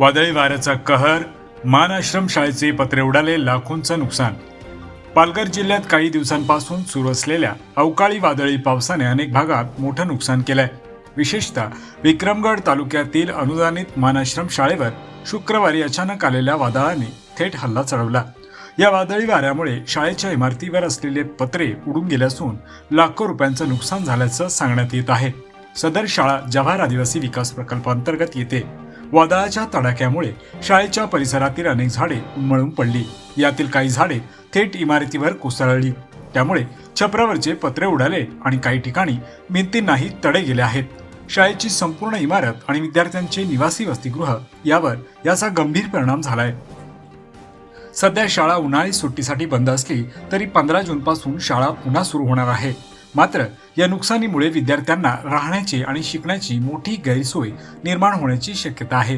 वादळी वाऱ्याचा कहर मान आश्रम शाळेचे पत्रे उडाले लाखोंचं नुकसान. पालघर जिल्ह्यात काही दिवसांपासून सुरू असलेल्या अवकाळी वादळी पावसाने अनेक भागात मोठं नुकसान केलंय. विशेषतः विक्रमगड तालुक्यातील अनुदानित मानाश्रम शाळेवर शुक्रवारी अचानक आलेल्या वादळाने थेट हल्ला चढवला. या वादळी वाऱ्यामुळे शाळेच्या इमारतीवर असलेले पत्रे उडून गेले असून लाखो रुपयांचं नुकसान झाल्याचं सांगण्यात येत आहे. सदर शाळा जव्हार आदिवासी विकास प्रकल्पांतर्गत येते. वादळाच्या तडाख्यामुळे शाळेच्या परिसरातील अनेक झाडे उन्मळून पडली. यातील काही झाडे थेट इमारतीवर कोसळली. त्यामुळे छपरावरचे पत्रे उडाले आणि काही ठिकाणी भिंतींनाही तडे गेले आहेत. शाळेची संपूर्ण इमारत आणि विद्यार्थ्यांचे निवासी वसतिगृह यावर याचा गंभीर परिणाम झालाय. सध्या शाळा उन्हाळी सुट्टीसाठी बंद असली तरी पंधरा जूनपासून शाळा पुन्हा सुरू होणार आहे. मात्र या नुकसानीमुळे विद्यार्थ्यांना राहण्याची आणि शिकण्याची मोठी गैरसोय निर्माण होण्याची शक्यता आहे.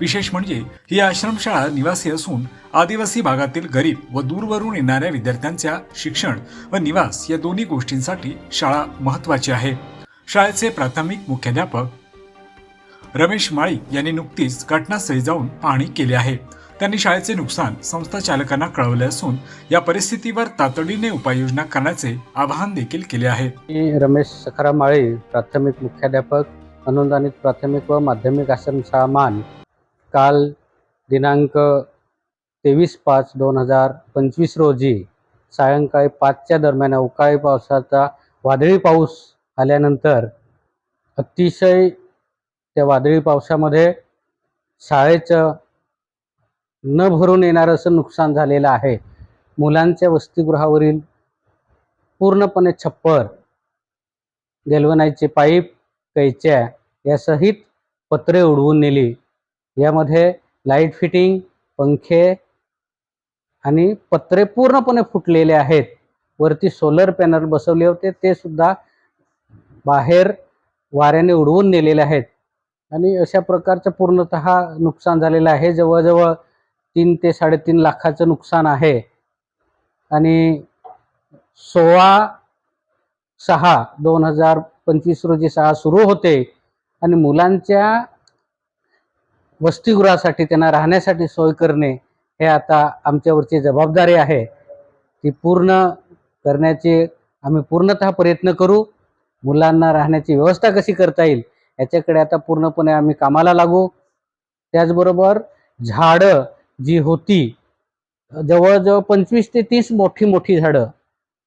विशेष म्हणजे ही आश्रमशाळा निवासी असून आदिवासी भागातील गरीब व दूरवरून येणाऱ्या विद्यार्थ्यांच्या शिक्षण व निवास या दोन्ही गोष्टींसाठी शाळा महत्वाची आहे. शाळेचे प्राथमिक मुख्याध्यापक रमेश माळी यांनी नुकतीच घटनास्थळी जाऊन पाहणी केली आहे. त्यांनी शाळेचे नुकसान संस्था चालकांना कळवले असून या परिस्थितीवर तातडीने उपाययोजना करण्याचे आवाहन देखील केले आहे. मी रमेश सखाराम माळी प्राथमिक मुख्याध्यापक अनुदानित प्राथमिक व माध्यमिक आश्रम मान काल दिनांक तेवीस पाच दोन हजार पंचवीस रोजी सायंकाळी पाचच्या दरम्यान अवकाळी पावसाचा वादळी पाऊस आल्यानंतर अतिशय त्या वादळी पावसामध्ये शाळेचं न भरून येणारं असं नुकसान झालेलं आहे. मुलांच्या वसतिगृहावरील पूर्णपणे छप्पर गॅल्वनाईजचे पाईप कैच्या यासहित पत्रे उडवून नेली. यामध्ये लाइट फिटिंग पंखे आणि पत्रे पूर्णपणे फुटलेले आहेत. वरती सोलर पॅनल बसवले होते ते सुद्धा बाहेर वाऱ्याने उडवून नेलेले आहेत. आणि अशा प्रकारचं पूर्णत नुकसान झालेलं आहे. जवळजवळ तीन ते साडेतीन लाखाचं नुकसान आहे. आणि सोळा सहा दोन हजार पंचवीस रोजी शाळा सुरू होते आणि मुलांच्या वसतिगृहासाठी त्यांना राहण्यासाठी सोय करणे हे आता आमच्यावरची जबाबदारी आहे. ती पूर्ण करण्याचे आम्ही पूर्णतः प्रयत्न करू. मुलांना राहण्याची व्यवस्था कशी करता येईल? याच्याकडे आता पूर्णपणे आम्ही कामाला लागू. त्याचबरोबर झाडं जी होती जवळजवळ पंचवीस ते तीस मोठी मोठी झाडं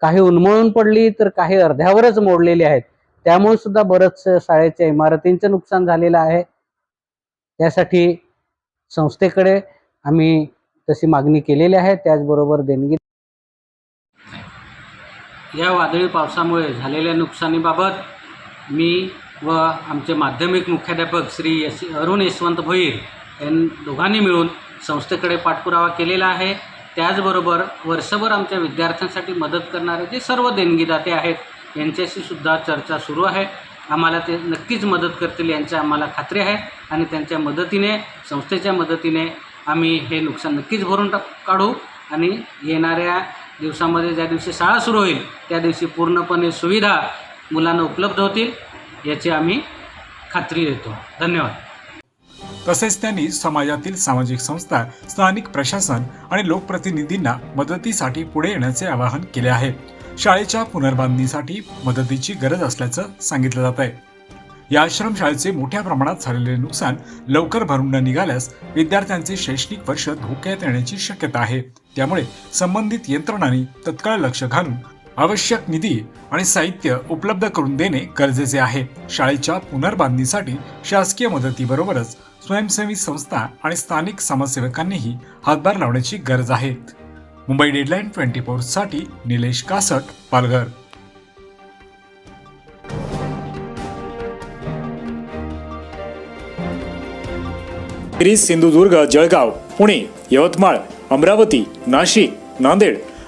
काही उन्मळून पडली तर काही अर्ध्यावरच मोडलेली आहेत. त्यामुळे सुद्धा बरंच शाळेच्या इमारतींचं नुकसान झालेलं आहे. त्यासाठी संस्थेकडे आम्ही तशी मागणी केलेली आहे. त्याचबरोबर देणगी या वादळी पावसामुळे झालेल्या नुकसानीबाबत मी व आमचे माध्यमिक मुख्याध्यापक श्री यश अरुण यशवंत भोईर यां दोघांनी मिळून संस्थेकडे पाठपुरावा केलेला आहे. त्याचबरोबर वर्षभर आमच्या विद्यार्थ्यांसाठी मदत करणारे जे सर्व देणगीदाते आहेत यांच्याशी सुद्धा चर्चा सुरू आहे. आम्हाला ते नक्कीच मदत करतील यांची आम्हाला खात्री आहे आणि त्यांच्या मदतीने संस्थेच्या मदतीने आम्ही हे नुकसान नक्कीच भरून टाक काढू आणि येणाऱ्या दिवसामध्ये ज्या दिवशी शाळा सुरू होईल त्या दिवशी पूर्णपणे सुविधा मुलांना उपलब्ध होतील. याची आम्ही खात्री देतो. धन्यवाद. तसेच त्यांनी समाजातील सामाजिक संस्था स्थानिक प्रशासन आणि लोकप्रतिनिधींना मदतीसाठी पुढे येण्याचे आवाहन केले आहे. शाळेच्या पुनर्बांधणीसाठी मदतीची गरज असल्याचं सांगितलं जात आहे. या आश्रमशाळेचे मोठ्या प्रमाणात झालेले नुकसान लवकर भरून न निघाल्यास विद्यार्थ्यांचे शैक्षणिक वर्ष धोक्यात येण्याची शक्यता आहे. त्यामुळे संबंधित यंत्रणांनी तत्काळ लक्ष घालून आवश्यक निधी आणि साहित्य उपलब्ध करून देणे गरजेचे आहे. शाळेच्या पुनर्बांधणीसाठी शासकीय मदतीबरोबरच स्वयंसेवी संस्था आणि स्थानिक समाजसेवकांनीही हातभार लावण्याची गरज आहे. मुंबई डेडलाईन ट्वेंटी फोरसाठी निलेश कासट पालघर. सिंधुदुर्ग जळगाव पुणे यवतमाळ अमरावती नाशिक नांदेड